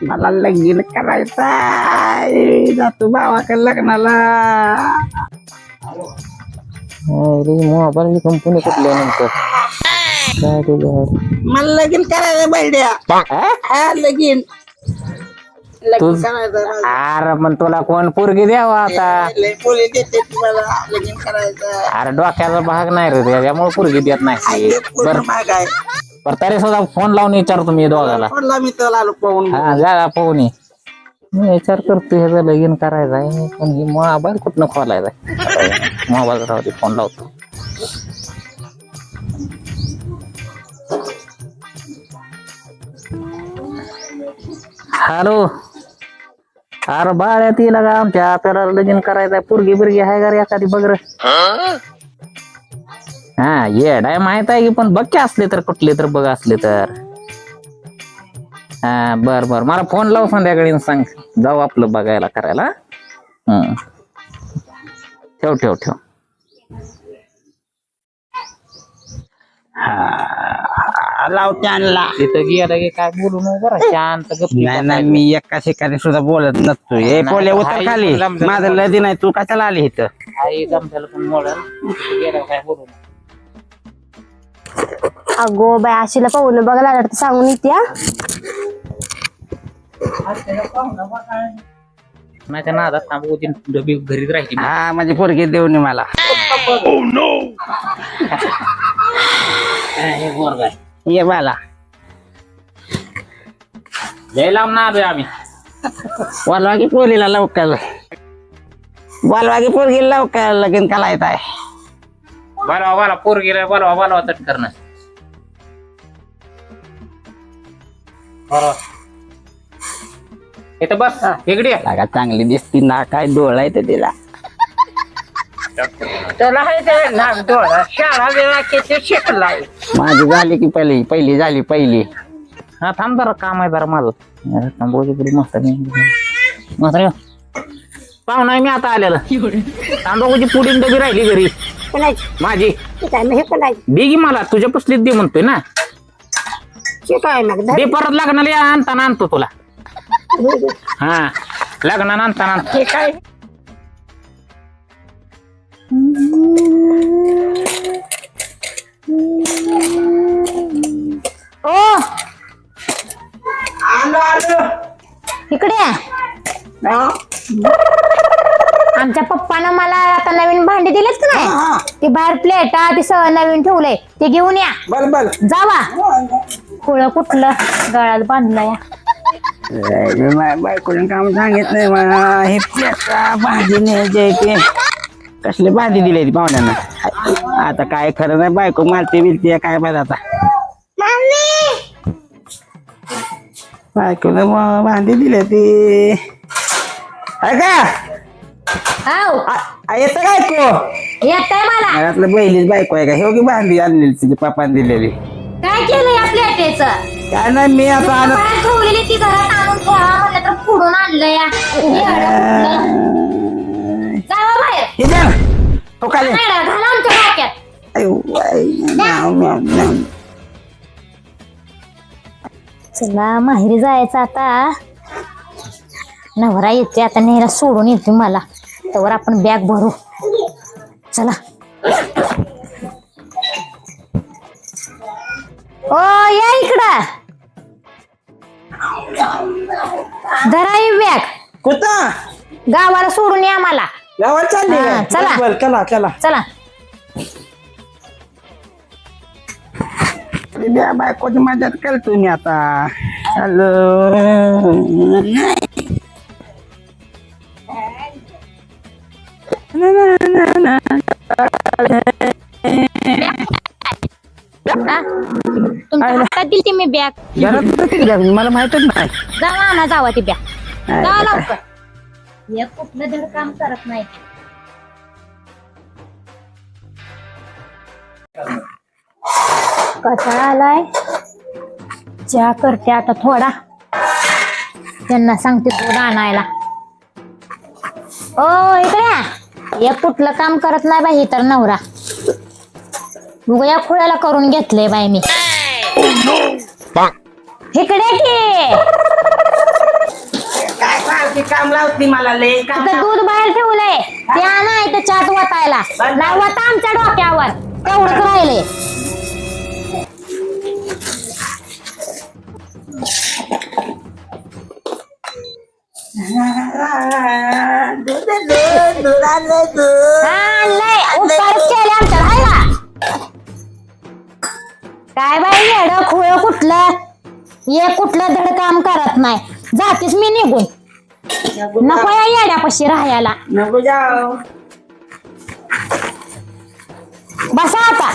मला लगीन करायचा जातो भावाकडे लग्नाला मोबाईल कंपनी कुठल्या नंतर काय तुझं मला लगीन करायचं बैड्या हा लगीन लगीन तुझ- करायचं अरे पण तुला कोण पोरगी द्यावा आता लय पोली देते मला लगीन करायचं अरे डोक्याचा भाग नाही रे त्याच्यामुळे पोरगी देत नाही आई, पूर्ण बर भाग आहे बर तरी सुद्धा फोन लावून विचारतो मी दोघाला. पडला मी त्याला आलो पाहून. हा जा पाहून ये. मी विचार करतो ह्याचं लगीन करायचं आहे पण ही मोबाईल कुठनं खोलायचा मोबाईल राहू दे फोन लावतो. हॅलो. अरे बाळ्या तिला का आमच्या आपल्याला लगीन करायचंय पोरगी बिरगी आहे का रे एखादी बघ रे हा येड आहे माहीत आहे की पण बघ की असले तर कुठले तर बघ असले तर. हा बर बर. मला फोन लाव संध्याकाळी आणि सांग. जाऊ आपलं बघायला करायला हम्म. ठेव ठेव ठेव. लावते आणला तिथं गेलं की काय बोलू शांत गप्पी नाही नाही मी एका शिकारी सुद्धा बोलत नसतो. हे नाही, पोले उतर खाली. लांब जा. माझं लदी नाही तू कशाला आली इथं? आई जमतेल पण मोडल. गेलं काय बोलू? नये अगो बाय आशीला पाहून बघायला लागलं तर सांगून येते हा. नाही त्या नादात थांबू ती डबी घरीच राहायची हा माझी पोरगी देऊन ये मला ये मला लय लांब ना आलोय आम्ही बोलवा की पोरीला लवकर बोलवा की पोरगी लवकर लगीन करायचं आहे बोलावा बोला पोर गेला बोलावा बोलावा तट करणं इथं बस इकडे ये. लागा चांगली दिसती ना काय डोळा आहे तिला. त्याला आहे ते नाक डोळा शाळा वेळा किती शिकलाय. माझी झाली की पहिली पहिली झाली पहिली. हा थांब जरा काम आहे जरा माझं. थांबवली पुढे मस्त मात्र पाहुणा आहे. मी आता आलेलं. तांदूळची पुढील डबी राहिली घरी. कोणाची? माझी. ते काय मग हे कोणाची? दे की मला तुझ्या पसलीत दे म्हणतोय ना. ते काय मग धर. परत लग्नाला या आणताना आणतो तुला. हा लग्नाला आणताना आणतो. ते काय? ओ! इकडे या. आमच्या पप्पानं मला आता नवीन भांडी दिलेत का नाही? ती बाहेर प्लेट ती सगळं नवीन ठेवलंय. ते घेऊन या. बर बर. जावा. कुळ कुठलं? गळ्यात बांधलं. या मी माझ्या बायकोने काम सांगितलंय मला हे प्लेटा भाजी न्यायचे की कसले भाजी दिली ती पाहुण्यांना? आता काय खरं नाही बायको मारते बिलते काय पाहिजे आता? बायकोला भांडी दिली ती. आहे का? हाव. येतं काय ऐकू? येतंय मला. घरातलं पहिलीच बायको आहे का? हे की भांडी आणलेली तिच्या पप्पाने दिलेली. काय केलं या प्लेटेचं काय नाही मी आता आलो ठेवलेली ती घरात आणून ठेवा म्हणलं तर फोडून आणलं या. जावा बाहेर. हे द्या. तो घाला आमच्या डोक्यात. चला माहेरी जायचं आता. नवरा येते आता नेहरा सोडून येते मला. त्यावर आपण बॅग भरू. चला. ओ या इकडं. धरा ही बॅग कुठं? गावाला सोडून या मला गावात चालली? हा? चला. बरं, चला चला. चला. बायकोची मदत करतो मी आता. हॅलो. तुमच्या हातात दिली ती मी बॅग. घरात कुठं ती बॅग? मला माहितच नाही. जावा आणा जावा ती बॅग. जावा लवकर. हे कुठलं धड काम करत नाही. कटाळा आलाय? चहा करते आता थोडा. त्यांना सांगते दूध आणायला ओ इकडे या. हे कुठलं काम करत नाही बाई ही तर नवरा. मग या खुळ्याला करून घेतलंय बाय मी. इकडे दूध बाहेर ठेवलंय. ते आणायचं चाट वतायला. नाही वता आमच्या डोक्यावर. तेवढंच राहिले कुठलं ये कुठलं धड काम करत नाही. जातीस मी निघून. नको या येड्यापाशी राहायला. नको बसा आता.